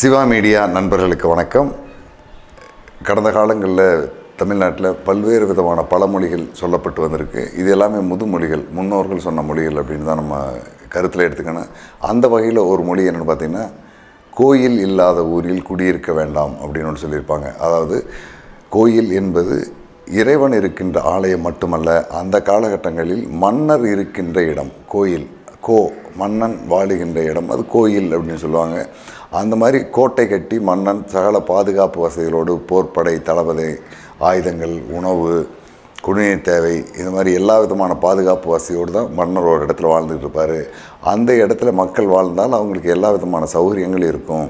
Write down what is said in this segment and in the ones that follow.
Siva media நண்பர்களுக்கு வணக்கம். கடந்த காலங்களில் தமிழ்நாட்டில் பல்வேறு விதமான பழமொழிகள் சொல்லப்பட்டு வந்திருக்கு. இது எல்லாமே முதுமொழிகள் முன்னோர்கள் சொன்ன மொழிகள் அப்படின்னு தான் நம்ம கருத்தில் எடுத்துக்கணும். அந்த வகையில் ஒரு மொழி என்னென்னு பார்த்தீங்கன்னா கோயில் இல்லாத ஊரில் குடியிருக்க வேண்டாம் அப்படின்னு ஒன்று சொல்லியிருப்பாங்க. அதாவது கோயில் என்பது இறைவன் இருக்கின்ற ஆலயம் மட்டுமல்ல அந்த காலகட்டங்களில் மன்னர் இருக்கின்ற இடம் கோயில் கோ மன்னன் வாழுகின்ற இடம் அது கோயில் அப்படின்னு சொல்லுவாங்க. அந்த மாதிரி கோட்டை கட்டி மன்னன் சகல பாதுகாப்பு வசதிகளோடு போர்ப்படை தளபதி ஆயுதங்கள் உணவு குடிநீர் தேவை இந்த மாதிரி எல்லா விதமான பாதுகாப்பு வசதியோடு தான் மன்னர் ஒரு இடத்துல வாழ்ந்துக்கிட்டு இருப்பார். அந்த இடத்துல மக்கள் வாழ்ந்தால் அவங்களுக்கு எல்லா விதமான சௌகரியங்களும் இருக்கும்.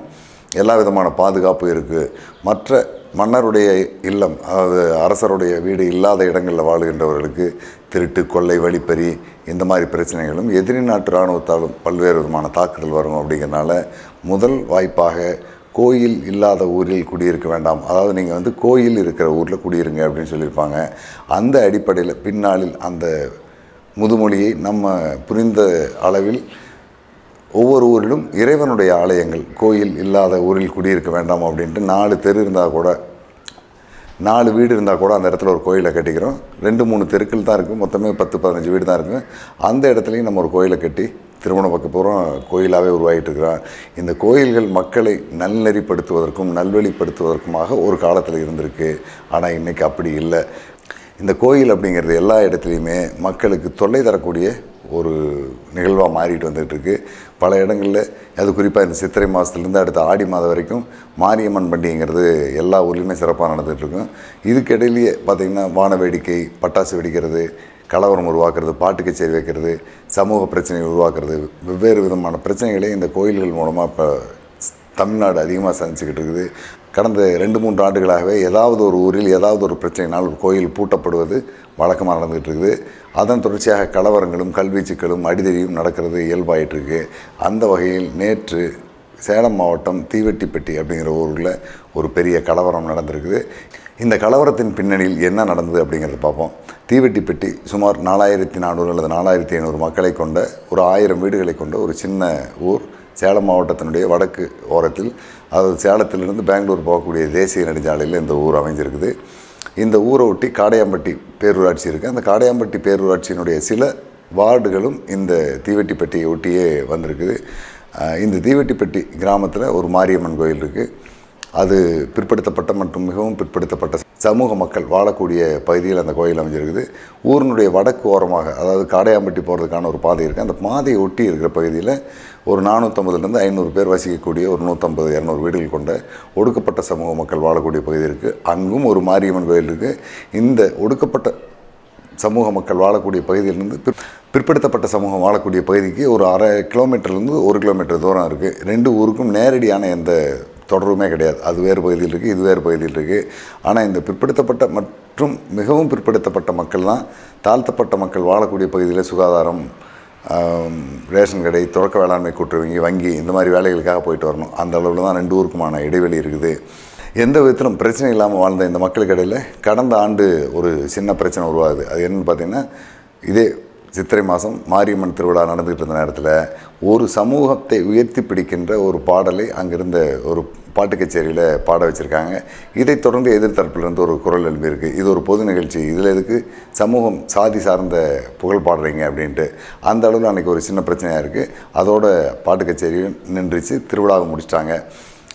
எல்லா விதமான பாதுகாப்பு இருக்குது மற்ற மன்னருடைய இல்லம் அதாவது அரசருடைய வீடு இல்லாத இடங்களில் வாழுகின்றவர்களுக்கு திருட்டு கொள்ளை வழிப்பறி இந்த மாதிரி பிரச்சனைகளும் எதிரி நாட்டு இராணுவத்தாலும் பல்வேறு விதமான தாக்குதல் வரும் அப்படிங்கிறனால முதல் வாய்ப்பாக கோயில் இல்லாத ஊரில் குடியிருக்க வேண்டாம். அதாவது நீங்கள் வந்து கோயில் இருக்கிற ஊரில் குடியிருங்க அப்படின்னு சொல்லியிருப்பாங்க. அந்த அடிப்படையில் பின்னாளில் அந்த முதுமொழியை நம்ம புரிந்த அளவில் ஒவ்வொரு ஊரிலும் இறைவனுடைய ஆலயங்கள் கோயில் இல்லாத ஊரில் குடியிருக்க வேண்டாம் அப்படின்ட்டு நாலு தெரு இருந்தால் கூட நாலு வீடு இருந்தால் கூட அந்த இடத்துல ஒரு கோயிலை கட்டிக்கிறோம். ரெண்டு மூணு தெருக்கள் தான் இருக்குது மொத்தமே பத்து பதினஞ்சு வீடு தான் இருக்குது அந்த இடத்துலையும் நம்ம ஒரு கோயிலை கட்டி திருமண பக்கம் கோயிலாகவே உருவாகிட்டு இருக்கிறான் இந்த கோயில்கள் மக்களை நல்நெறிப்படுத்துவதற்கும் நல்வழிப்படுத்துவதற்குமாக ஒரு காலத்தில் இருந்திருக்கு. ஆனால் இன்றைக்கி அப்படி இல்லை. இந்த கோயில் அப்படிங்கிறது எல்லா இடத்துலையுமே மக்களுக்கு தொல்லை தரக்கூடிய ஒரு நிகழ்வாக மாறிட்டு வந்துகிட்ருக்கு பல இடங்களில் அது குறிப்பாக இந்த சித்திரை மாதத்துலேருந்து அடுத்த ஆடி மாதம் வரைக்கும் மாரியம்மன் பண்டிகைங்கிறது எல்லா ஊர்லேயுமே சிறப்பாக நடந்துகிட்ருக்கும் இதுக்கிடையிலேயே பார்த்திங்கன்னா வான வேடிக்கை பட்டாசு வெடிக்கிறது கலவரம் உருவாக்குறது பாட்டு கச்சேரி வைக்கிறது சமூக பிரச்சனை உருவாக்குறது வெவ்வேறு விதமான பிரச்சனைகளை இந்த கோயில்கள் மூலமாக இப்போ தமிழ்நாடு அதிகமாக சந்திச்சுக்கிட்டு இருக்குது. கடந்த ரெண்டு மூன்று ஆண்டுகளாகவே ஏதாவது ஒரு ஊரில் ஏதாவது ஒரு பிரச்சனையினால் ஒரு கோயில் பூட்டப்படுவது வழக்கமாக நடந்துகிட்டு இருக்குது. அதன் தொடர்ச்சியாக கலவரங்களும் கல்வீச்சுக்களும் அடிதடியும் நடக்கிறது இயல்பாயிட்டிருக்கு அந்த வகையில் நேற்று சேலம் மாவட்டம் தீவெட்டிப்பட்டி அப்படிங்கிற ஊரில் ஒரு பெரிய கலவரம் நடந்திருக்குது. இந்த கலவரத்தின் பின்னணியில் என்ன நடந்தது அப்படிங்கிறத பார்ப்போம். தீவெட்டிப்பட்டி சுமார் நாலாயிரத்தி நானூறு அல்லது நாலாயிரத்தி ஐநூறு மக்களை கொண்ட ஒரு ஆயிரம் வீடுகளை கொண்ட ஒரு சின்ன ஊர் சேலம் மாவட்டத்தினுடைய வடக்கு ஓரத்தில் அதாவது சேலத்திலிருந்து பெங்களூர் போகக்கூடிய தேசிய நெடுஞ்சாலையில் இந்த ஊர் அமைஞ்சிருக்குது இந்த ஊரை ஒட்டி காடையாம்பட்டி பேரூராட்சி இருக்குது அந்த காடையாம்பட்டி பேரூராட்சியினுடைய சில வார்டுகளும் இந்த தீவெட்டிப்பட்டியை ஒட்டியே வந்திருக்குது. இந்த தீவெட்டிப்பட்டி கிராமத்தில் ஒரு மாரியம்மன் கோயில் இருக்குது அது பிற்படுத்தப்பட்ட மற்றும் மிகவும் பிற்படுத்தப்பட்ட சமூக மக்கள் வாழக்கூடிய பகுதியில் அந்த கோயில் அமைஞ்சிருக்குது. ஊரினுடைய வடக்கு ஓரமாக அதாவது காடையாம்பட்டி போகிறதுக்கான ஒரு பாதை இருக்குது அந்த பாதையை ஒட்டி இருக்கிற பகுதியில் ஒரு நானூற்றம்பதுலேருந்து ஐநூறு பேர் வசிக்கக்கூடிய ஒரு நூற்றம்பது இரநூறு வீடுகள் கொண்ட ஒடுக்கப்பட்ட சமூக மக்கள் வாழக்கூடிய பகுதி இருக்குது அங்கும் ஒரு மாரியம்மன் கோயில் இருக்குது இந்த ஒடுக்கப்பட்ட சமூக மக்கள் வாழக்கூடிய பகுதியிலிருந்து பிற்படுத்தப்பட்ட சமூகம் வாழக்கூடிய பகுதிக்கு ஒரு அரை கிலோமீட்டர்லேருந்து ஒரு கிலோமீட்டர் தூரம் இருக்குது ரெண்டு ஊருக்கும் நேரடியான எந்த தொடர்புமே கிடையாது. அது வேறு பகுதியில் இருக்குது இது வேறு பகுதியில் இருக்குது ஆனால் இந்த பிற்படுத்தப்பட்ட மற்றும் மிகவும் பிற்படுத்தப்பட்ட மக்கள் தான் தாழ்த்தப்பட்ட மக்கள் வாழக்கூடிய பகுதியில் சுகாதாரம் ரேஷன் கடை தொடக்க வேளாண்மை கூட்டுறவங்க வங்கி இந்த மாதிரி வேலைகளுக்காக போயிட்டு வரணும். அந்த அளவில் தான் ரெண்டு ஊருக்குமான இடைவெளி இருக்குது. எந்த விதத்திலும் பிரச்சனை இல்லாமல் வாழ்ந்த இந்த மக்களுக்கு இடையில் கடந்த ஆண்டு ஒரு சின்ன பிரச்சனை உருவாகுது. அது என்னென்னு பார்த்தீங்கன்னா இதே சித்திரை மாதம் மாரியம்மன் திருவிழா நடந்துகிட்டு இருந்த நேரத்தில் ஒரு சமூகத்தை உயர்த்தி பிடிக்கின்ற ஒரு பாடலை அங்கிருந்த ஒரு பாட்டு கச்சேரியில் பாட வச்சுருக்காங்க. இதைத் தொடர்ந்து எதிர்த்தரப்பிலிருந்து ஒரு குரல் எழுப்பியிருக்கு. இது ஒரு பொது நிகழ்ச்சி. இதில் எதுக்கு சமூகம் சாதி சார்ந்த புகழ் பாடுறீங்க அப்படின்ட்டு. அந்த அளவில் அன்றைக்கி ஒரு சின்ன பிரச்சனையாக இருக்குது அதோட பாட்டு கச்சேரியும் நின்றுச்சு. திருவிழாவை முடிச்சிட்டாங்க.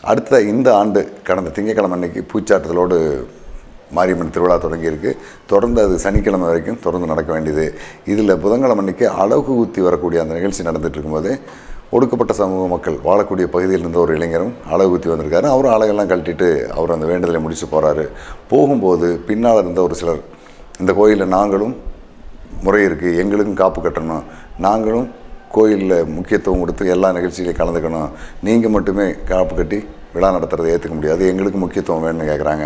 அடுத்த இந்த ஆண்டு கடந்த திங்கட்கிழமை அன்னைக்கு பூச்சாட்டுதலோடு மாரியம்மன் திருவிழா தொடங்கியிருக்கு. தொடர்ந்து அது சனிக்கிழமை வரைக்கும் தொடர்ந்து நடக்க வேண்டியது. இதில் புதன்கிழமை அன்னைக்கு அழகு ஊற்றி வரக்கூடிய அந்த நிகழ்ச்சி நடந்துட்டு இருக்கும்போதே ஒடுக்கப்பட்ட சமூக மக்கள் வாழக்கூடிய பகுதியில் இருந்த ஒரு இளைஞரும் அழகு ஊற்றி வந்திருக்காரு. அவரும் அழகெல்லாம் கழட்டிட்டு அவர் அந்த வேண்டுதலை முடிச்சு போகிறாரு போகும்போது பின்னால் இருந்த ஒரு சிலர் இந்த கோயிலில் நாங்களும் முறை இருக்குது எங்களுக்கும் காப்பு கட்டணும் நாங்களும் கோயிலில் முக்கியத்துவம் கொடுத்து எல்லா நிகழ்ச்சியிலையும் கலந்துக்கணும் நீங்கள் மட்டுமே காப்பு கட்டி விழா நடத்துறதை ஏற்றுக்க முடியாது. எங்களுக்கு முக்கியத்துவம் வேணும்னு கேட்குறாங்க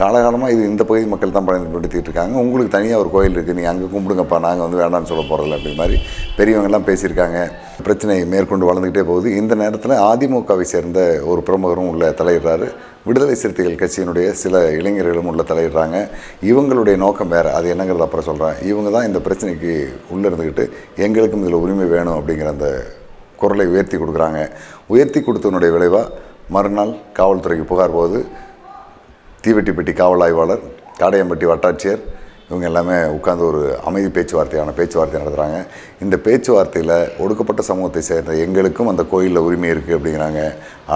காலகாலமாக இது இந்த பகுதி மக்கள் தான் பயன்படுத்திகிட்டு இருக்காங்க. உங்களுக்கு தனியாக ஒரு கோயில் இருக்குது நீங்கள் அங்கே கும்பிடுங்கப்பா. நாங்கள் வந்து வேண்டாம்னு சொல்ல போகிறதில்ல அப்படி மாதிரி பெரியவங்கெல்லாம் பேசியிருக்காங்க. பிரச்சனை மேற்கொண்டு வளர்ந்துக்கிட்டே போகுது. இந்த நேரத்தில் அதிமுகவை சேர்ந்த ஒரு பிரமுகரும் உள்ள தலையிடுறாரு. விடுதலை சிறுத்தைகள் கட்சியினுடைய சில இளைஞர்களும் உள்ள தலையிடுறாங்க. இவங்களுடைய நோக்கம் வேறு. அது என்னங்கிறது அப்புறம் சொல்கிறேன் இவங்க தான் இந்த பிரச்சனைக்கு உள்ளே இருந்துக்கிட்டு எங்களுக்கும் இதில் உரிமை வேணும் அப்படிங்கிற அந்த குரலை உயர்த்தி கொடுக்குறாங்க. உயர்த்தி கொடுத்தனுடைய விளைவாக மறுநாள் காவல்துறைக்கு புகார் போகுது. தீவெட்டிப்பட்டி காவல் ஆய்வாளர் காடையம்பட்டி வட்டாட்சியர் இவங்க எல்லாமே உட்காந்து ஒரு அமைதி பேச்சுவார்த்தையான பேச்சுவார்த்தை நடத்துகிறாங்க இந்த பேச்சுவார்த்தையில் ஒடுக்கப்பட்ட சமூகத்தை சேர்ந்த எங்களுக்கும் அந்த கோயிலில் உரிமை இருக்குது அப்படிங்கிறாங்க.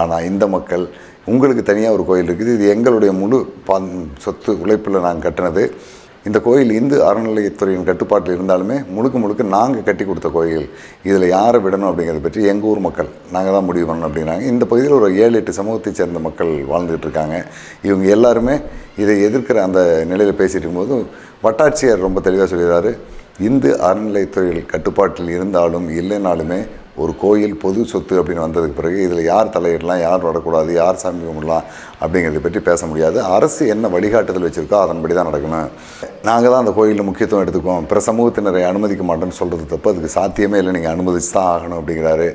ஆனால் இந்த மக்கள் உங்களுக்கு தனியாக ஒரு கோயில் இருக்குது. இது எங்களுடைய முழு பா சொத்து உழைப்பில் நாங்கள் கட்டினது. இந்த கோயில் இந்து அறநிலையத்துறையின் கட்டுப்பாட்டில் இருந்தாலுமே முழுக்க முழுக்க நாங்கள் கட்டி கொடுத்த கோயில். இதில் யாரை விடணும் அப்படிங்கிறத பற்றி எங்கள் ஊர் மக்கள் நாங்கள் தான் முடிவு பண்ணணும் அப்படிங்கிறாங்க இந்த பகுதியில் ஒரு ஏழு எட்டு சமூகத்தை சேர்ந்த மக்கள் வாழ்ந்துகிட்டு இருக்காங்க. இவங்க எல்லாருமே இதை எதிர்க்கிற அந்த நிலையில் பேசிகிட்டு இருக்கும்போது வட்டாட்சியர் ரொம்ப தெளிவாக சொல்கிறாரு இந்து அறநிலையத்துறையில் கட்டுப்பாட்டில் இருந்தாலும் இல்லைனாலுமே ஒரு கோயில் பொது சொத்து அப்படின்னு வந்ததுக்கு பிறகு இதில் யார் தலையிடலாம் யார் வரக்கூடாது யார் சாமி கும்பிடலாம் அப்படிங்கிறத பற்றி பேச முடியாது. அரசு என்ன வழிகாட்டுதல் வச்சுருக்கோ அதன்படி தான் நடக்கணும். நாங்கள் தான் அந்த கோயிலில் முக்கியத்துவம் எடுத்துக்குவோம். பிற சமூகத்தினரை அனுமதிக்க மாட்டோம்னு சொல்கிறது தப்பு. அதுக்கு சாத்தியமே இல்லை. நீங்கள் அனுமதிச்சு தான் ஆகணும் அப்படிங்கிறாரு.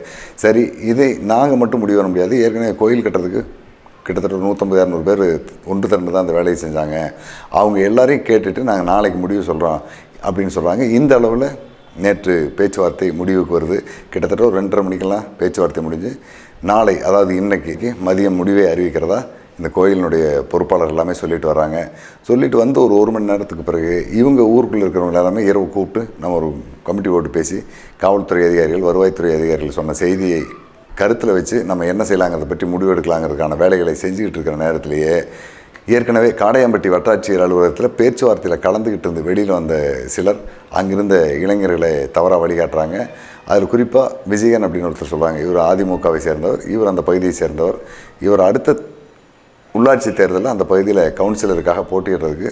சரி இதை நாங்கள் மட்டும் முடிவு பண்ண முடியாது. ஏற்கனவே கோயில் கட்டுறதுக்கு கிட்டத்தட்ட நூற்றம்பது இரநூறு பேர் ஒன்று திரண்டு தான் அந்த வேலையை செஞ்சாங்க. அவங்க எல்லாரையும் கேட்டுட்டு நாங்கள் நாளைக்கு முடிவு சொல்கிறோம் அப்படின்னு சொல்கிறாங்க இந்த அளவில் நேற்று பேச்சுவார்த்தை முடிவுக்கு வருது. கிட்டத்தட்ட ஒரு ரெண்டரை மணிக்கெல்லாம் பேச்சுவார்த்தை முடிஞ்சு நாளை அதாவது இன்றைக்கு மதியம் முடிவை அறிவிக்கிறதா இந்த கோயிலினுடைய பொறுப்பாளர் எல்லாமே சொல்லிட்டு வராங்க. சொல்லிட்டு வந்து ஒரு ஒரு மணி நேரத்துக்கு பிறகு இவங்க ஊருக்குள்ளே இருக்கிறவங்க எல்லாமே இரவு கூப்பிட்டு நம்ம ஒரு கமிட்டி போட்டு பேசி காவல்துறை அதிகாரிகள் வருவாய்த்துறை அதிகாரிகள் சொன்ன செய்தியை கருத்தில் வச்சு நம்ம என்ன செய்யலாங்கிறத பற்றி முடிவெடுக்கலாங்கிறதுக்கான வேலைகளை செஞ்சுக்கிட்டு இருக்கிற நேரத்திலேயே ஏற்கனவே காடையாம்பட்டி வட்டாட்சியர் அலுவலகத்தில் பேச்சுவார்த்தையில் கலந்துக்கிட்டு இருந்து வெளியில் வந்த சிலர் அங்கிருந்த இளைஞர்களை தவறாக வழிகாட்டுறாங்க. அதில் குறிப்பாக விஜயன் அப்படின்னு ஒருத்தர் சொல்கிறாங்க இவர் அதிமுகவை சேர்ந்தவர் இவர் அந்த பகுதியை சேர்ந்தவர். இவர் அடுத்த உள்ளாட்சி தேர்தலில் அந்த பகுதியில் கவுன்சிலருக்காக போட்டியிடுறதுக்கு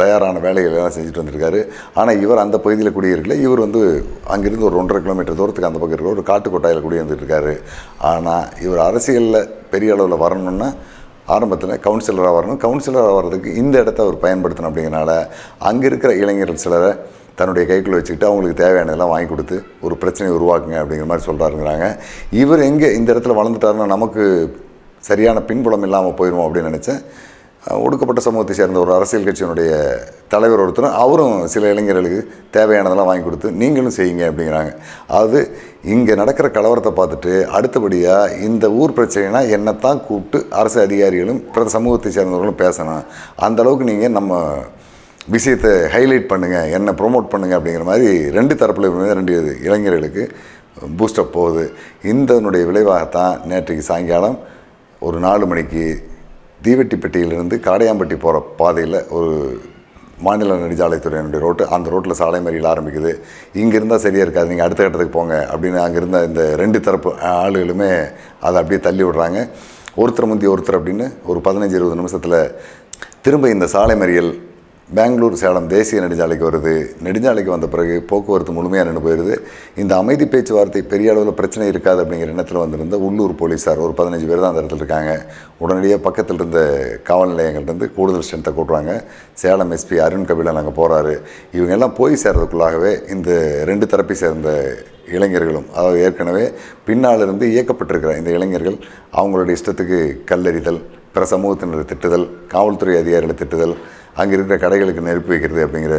தயாரான வேலைகள் எல்லாம் செஞ்சுட்டு வந்திருக்காரு. ஆனால் இவர் அந்த பகுதியில் குடியிருக்கல. இவர் வந்து அங்கிருந்து ஒரு ஒன்றரை கிலோமீட்டர் தூரத்துக்கு அந்த பக்கம் இருக்கிற ஒரு காட்டுக்கொட்டாயில் குடியிருந்துருக்காரு ஆனால் இவர் அரசியலில் பெரிய அளவில் வரணும்னா ஆரம்பத்தில் கவுன்சிலராக வரணும். கவுன்சிலராக வர்றதுக்கு இந்த இடத்த அவர் பயன்படுத்தணும் அப்படிங்கிறனால அங்கே இருக்கிற இளைஞர்கள் சிலரை தன்னுடைய கைக்குள்ளே வச்சுக்கிட்டு அவங்களுக்கு தேவையானதெல்லாம் வாங்கி கொடுத்து ஒரு பிரச்சனையை உருவாக்குங்க அப்படிங்கிற மாதிரி சொல்கிறாருங்கிறாங்க இவர் எங்கே இந்த இடத்துல வளர்ந்துட்டாருன்னா நமக்கு சரியான பின்புலம் இல்லாமல் போயிடுவோம் அப்படின்னு நினச்சேன். ஒடுக்கப்பட்ட சமூகத்தை சேர்ந்த ஒரு அரசியல் கட்சியினுடைய தலைவர் ஒருத்தரும் அவரும் சில இளைஞர்களுக்கு தேவையானதெல்லாம் வாங்கி கொடுத்து நீங்களும் செய்யுங்க அப்படிங்கிறாங்க. அது இங்கே நடக்கிற கலவரத்தை பார்த்துட்டு அடுத்தபடியாக இந்த ஊர் பிரச்சனைனா என்னத்தான் கூப்பிட்டு அரசு அதிகாரிகளும் பிற சமூகத்தை சேர்ந்தவர்களும் பேசணும். அந்தளவுக்கு நீங்கள் நம்ம விஷயத்தை ஹைலைட் பண்ணுங்கள் என்னை ப்ரோமோட் பண்ணுங்கள் அப்படிங்கிற மாதிரி ரெண்டு தரப்பில் இருந்து ரெண்டு இளைஞர்களுக்கு பூஸ்டப் போகுது. இந்தனுடைய விளைவாகத்தான் நேற்றைக்கு சாயங்காலம் ஒரு நாலு மணிக்கு தீவெட்டிப்பட்டியிலிருந்து காடையாம்பட்டி போகிற பாதையில் ஒரு மாநில நெடுஞ்சாலைத்துறையினுடைய ரோட்டு அந்த ரோட்டில் சாலை மறியல் ஆரம்பிக்குது. இங்கே இருந்தால் சரியாக இருக்காது. நீங்கள் அடுத்த கட்டத்துக்கு போங்க அப்படின்னு அங்கே இருந்த இந்த ரெண்டு தரப்பு ஆளுகளுமே அதை அப்படியே தள்ளி விடுறாங்க. ஒருத்தர் முந்தி ஒருத்தர் அப்படின்னு ஒரு பதினஞ்சு இருபது நிமிஷத்தில் திரும்ப இந்த சாலை மறியல் பெங்களூர் சேலம் தேசிய நெடுஞ்சாலைக்கு வருது. நெடுஞ்சாலைக்கு வந்த பிறகு போக்குவரத்து முழுமையாக நின்று போயிடுது இந்த அமைதி பேச்சுவார்த்தை பெரிய அளவில் பிரச்சனை இருக்காது அப்படிங்கிற எண்ணத்தில் வந்திருந்த உள்ளூர் போலீஸார் ஒரு பதினஞ்சு பேர் தான் அந்த இடத்துல இருக்காங்க. உடனடியாக பக்கத்தில் இருந்த காவல் நிலையங்கள்லேருந்து கூடுதல் ஸ்ட்ரென்த்தை கூட்டுறாங்க. சேலம் எஸ்பி அருண் கபிலன் அங்கே போகிறாரு இவங்க எல்லாம் போய் சேர்றதுக்குள்ளாகவே இந்த ரெண்டு தரப்பை சேர்ந்த இளைஞர்களும் அதாவது ஏற்கனவே பின்னாலிருந்து இயக்கப்பட்டிருக்கிற இந்த இளைஞர்கள் அவங்களுடைய இஷ்டத்துக்கு கல்லெறிதல் பிற சமூகத்தினரை திட்டுதல் காவல்துறை அதிகாரிகளை திட்டுதல் அங்கே இருக்கிற கடைகளுக்கு நெருப்பு வைக்கிறது அப்படிங்கிற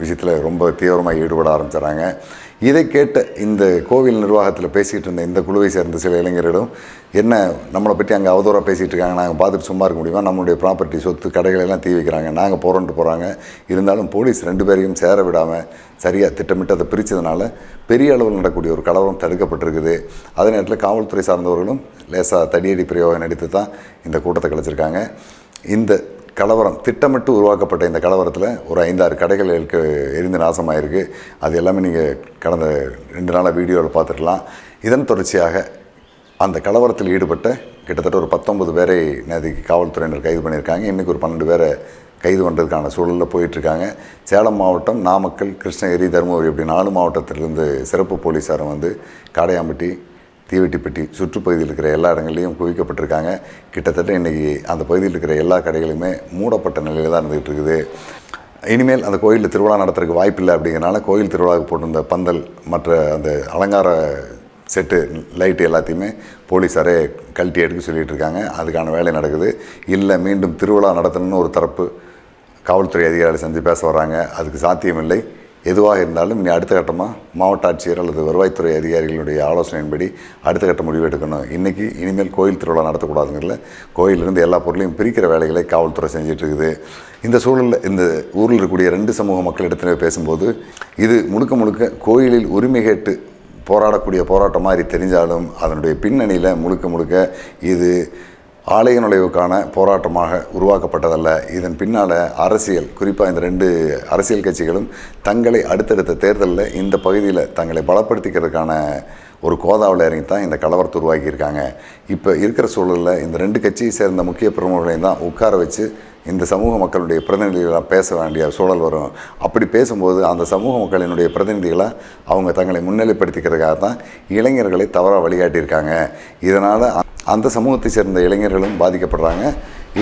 விஷயத்தில் ரொம்ப தீவிரமாக ஈடுபட ஆரம்பிச்சிடறாங்க. இதை கேட்ட இந்த கோவில் நிர்வாகத்தில் பேசிகிட்டு இருந்த இந்த குழுவை சேர்ந்த சில இளைஞர்களும் என்ன நம்மளை பற்றி அங்கே அவதூறாக பேசிகிட்டு இருக்காங்க நாங்கள் பார்த்துட்டு சும்மா இருக்க முடியுமா? நம்மளுடைய ப்ராப்பர்ட்டி சொத்து கடைகளை எல்லாம் தீ வைக்கிறாங்க நாங்கள் போகிறோன்ட்டு போகிறாங்க இருந்தாலும் போலீஸ் ரெண்டு பேரையும் சேர விடாமல் சரியாக திட்டமிட்டு அதை பிரித்ததுனால பெரிய அளவில் நடக்கக்கூடிய ஒரு கலவரம் தடுக்கப்பட்டிருக்குது. அதே நேரத்தில் காவல்துறை சார்ந்தவர்களும் லேசாக தடியடி பிரயோகம் நடித்து தான் இந்த கூட்டத்தை கலைச்சிருக்காங்க. இந்த கலவரம் திட்டமிட்டு உருவாக்கப்பட்ட இந்த கலவரத்தில் ஒரு ஐந்தாறு கடைகள் எரிந்து நாசமாயிருக்கு. அது எல்லாமே நீங்கள் கடந்த ரெண்டு நாளாக வீடியோவில் பார்த்துக்கலாம் இதன் தொடர்ச்சியாக அந்த கலவரத்தில் ஈடுபட்ட கிட்டத்தட்ட ஒரு பத்தொன்பது பேரை நேற்றுக்கு காவல்துறையினர் கைது பண்ணியிருக்காங்க. இன்றைக்கி ஒரு பன்னெண்டு பேரை கைது பண்ணுறதுக்கான சூழலில் போயிட்டுருக்காங்க. சேலம் மாவட்டம் நாமக்கல் கிருஷ்ணகிரி தருமபுரி இப்படி நாலு மாவட்டத்திலிருந்து சிறப்பு போலீஸாரும் வந்து காடையாம்பட்டி தீவெட்டிப்பட்டி சுற்றுப்பகுதியில் இருக்கிற எல்லா இடங்கள்லையும் குவிக்கப்பட்டிருக்காங்க. கிட்டத்தட்ட இன்றைக்கி அந்த பகுதியில் இருக்கிற எல்லா கடைகளுமே மூடப்பட்ட நிலையில் தான் இருந்துகிட்டு இருக்குது. இனிமேல் அந்த கோயிலில் திருவிழா நடத்துறதுக்கு வாய்ப்பில்லை அப்படிங்கிறனால கோயில் திருவிழாவுக்கு போட்டிருந்த பந்தல் மற்ற அந்த அலங்கார செட்டு லைட்டு எல்லாத்தையுமே போலீஸாரே கழட்டி எடுக்க சொல்லிட்டு இருக்காங்க. அதுக்கான வேலை நடக்குது. இல்லை மீண்டும் திருவிழா நடத்தணும்னு ஒரு தரப்பு காவல்துறை அதிகாரிகள் செஞ்சு பேச வர்றாங்க. அதுக்கு சாத்தியமில்லை. எதுவாக இருந்தாலும் இனி அடுத்த கட்டமாக மாவட்ட ஆட்சியர் அல்லது வருவாய்த்துறை அதிகாரிகளுடைய ஆலோசனையின்படி அடுத்த கட்ட முடிவு எடுக்கணும். இன்றைக்கி இனிமேல் கோயில் திருவிழா நடத்தக்கூடாதுங்கிறல கோயிலிருந்து எல்லா பொருளையும் பிரிக்கிற வேலைகளை காவல்துறை செஞ்சிட்ருக்குது. இந்த சூழலில் இந்த ஊரில் இருக்கக்கூடிய ரெண்டு சமூக மக்களிடத்துல பேசும்போது இது முழுக்க முழுக்க கோயிலில் உரிமை கேட்டு போராடக்கூடிய போராட்டம் மாதிரி தெரிஞ்சாலும் அதனுடைய பின்னணியில் முழுக்க முழுக்க இது ஆலய நுழைவுக்கான போராட்டமாக உருவாக்கப்பட்டதல்ல. இதன் பின்னால் அரசியல் குறிப்பாக இந்த ரெண்டு அரசியல் கட்சிகளும் தங்களை அடுத்தடுத்த தேர்தலில் இந்த பகுதியில் தங்களை பலப்படுத்திக்கிறதுக்கான ஒரு கோதாவில் இறங்கி தான் இந்த கலவரத்தை உருவாக்கியிருக்காங்க. இப்போ இருக்கிற சூழலில் இந்த ரெண்டு கட்சியை சேர்ந்த முக்கிய பிரமுகர்களையும் தான் உட்கார வச்சு இந்த சமூக மக்களுடைய பிரதிநிதிகளாக பேச வேண்டிய சூழல் வரும். அப்படி பேசும்போது அந்த சமூக மக்களினுடைய பிரதிநிதிகளாக அவங்க தங்களை முன்னிலைப்படுத்திக்கிறதுக்காக தான் இளைஞர்களை தவறாக வழிகாட்டியிருக்காங்க. இதனால் அந்த சமூகத்தை சேர்ந்த இளைஞர்களும் பாதிக்கப்படுறாங்க.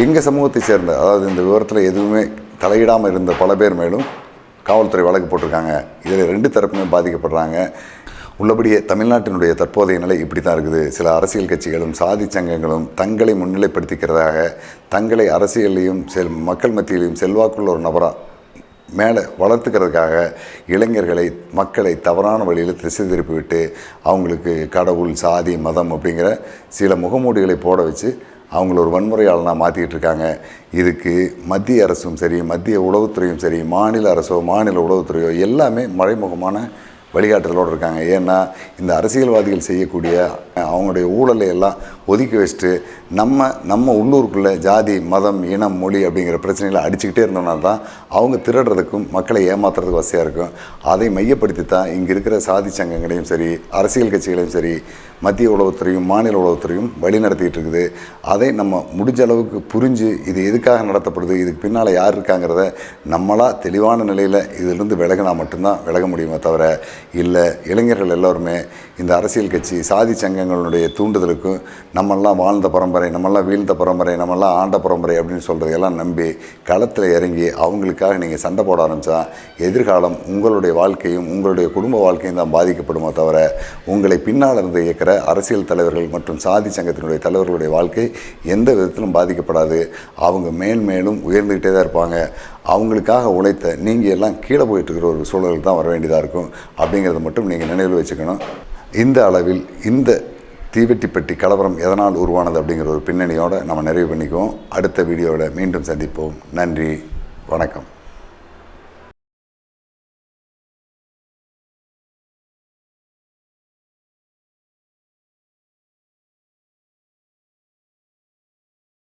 எங்கள் சமூகத்தை சேர்ந்த அதாவது இந்த விவரத்தில் எதுவுமே தலையிடாமல் இருந்த பல பேர் மேலும் காவல்துறை வழக்கு போட்டிருக்காங்க. இதில் ரெண்டு தரப்புமே பாதிக்கப்படுறாங்க. உள்ளபடியே தமிழ்நாட்டினுடைய தற்போதைய நிலை இப்படி தான் இருக்குது. சில அரசியல் கட்சிகளும் சாதி சங்கங்களும் தங்களை முன்னிலைப்படுத்திக்கிறதாக தங்களை அரசியலையும் செல் மக்கள் மத்தியிலையும் செல்வாக்குள்ள ஒரு நபராக மேலே வளர்த்துக்கிறதுக்காக இளைஞர்களை மக்களை தவறான வழியில் திசை திருப்பி விட்டு அவங்களுக்கு கடவுள் சாதி மதம் அப்படிங்கிற சில முகமூடிகளை போட வச்சு அவங்கள ஒரு வன்முறையாளனாக மாற்றிக்கிட்டு இருக்காங்க. இதுக்கு மத்திய அரசும் சரி மத்திய உளவுத்துறையும் சரி மாநில அரசோ மாநில உளவுத்துறையோ எல்லாமே மறைமுகமான வழிகாட்டுதலோடு இருக்காங்க. ஏன்னா இந்த அரசியல்வாதிகள் செய்யக்கூடிய அவங்களுடைய ஊழலை எல்லாம் ஒதுக்கி வச்சுட்டு நம்ம நம்ம உள்ளூருக்குள்ளே ஜாதி மதம் இனம் மொழி அப்படிங்கிற பிரச்சனைகளை அடிச்சுக்கிட்டே இருந்தோம்னா தான் அவங்க திருடுறதுக்கும் மக்களை ஏமாத்துறதுக்கு வசதியாக இருக்கும். அதை மையப்படுத்தி தான் இங்கே இருக்கிற சாதி சங்கங்களையும் சரி அரசியல் கட்சிகளையும் சரி மத்திய உளவுத்துறையும் மாநில உளவுத்துறையும் வழி நடத்திட்டு இருக்குது. அதை நம்ம முடிஞ்ச அளவுக்கு புரிஞ்சு இது எதுக்காக நடத்தப்படுது இதுக்கு பின்னால் யார் இருக்காங்கிறத நம்மளாக தெளிவான நிலையில் இதிலிருந்து விலகினா மட்டும்தான் விலக முடியுமே தவிர இல்லை இளைஞர்கள் எல்லோருமே இந்த அரசியல் கட்சி சாதி சங்கங்களுடைய தூண்டுதலுக்கும் நம்மெல்லாம் வாழ்ந்த பரம்பரை நம்மெல்லாம் வீழ்ந்த பரம்பரை நம்மெல்லாம் ஆண்ட பரம்பரை அப்படின்னு சொல்கிறதையெல்லாம் நம்பி களத்தில் இறங்கி அவங்களுக்காக நீங்கள் சண்டை போட ஆரம்பித்தா எதிர்காலம் உங்களுடைய வாழ்க்கையும் உங்களுடைய குடும்ப வாழ்க்கையும் தான் பாதிக்கப்படுமோ தவிர உங்களை பின்னால் இருந்து இயக்கிற அரசியல் தலைவர்கள் மற்றும் சாதி சங்கத்தினுடைய தலைவர்களுடைய வாழ்க்கை எந்த விதத்திலும் பாதிக்கப்படாது. அவங்க மேல் மேலும் உயர்ந்துக்கிட்டே தான் இருப்பாங்க. அவங்களுக்காக உழைத்த நீங்கள் எல்லாம் கீழே போயிட்டுருக்கிற ஒரு சூழலுக்கு தான் வர வேண்டியதாக இருக்கும். அப்படிங்கிறத மட்டும் நீங்கள் நினைவில் வச்சுக்கணும். இந்த அளவில் இந்த தீவெட்டிப்பட்டி கலவரம் எதனால் உருவானது அப்படிங்கிற ஒரு பின்னணியோடு நம்ம நிறைவு பண்ணிக்குவோம். அடுத்த வீடியோவில் மீண்டும் சந்திப்போம். நன்றி. வணக்கம்.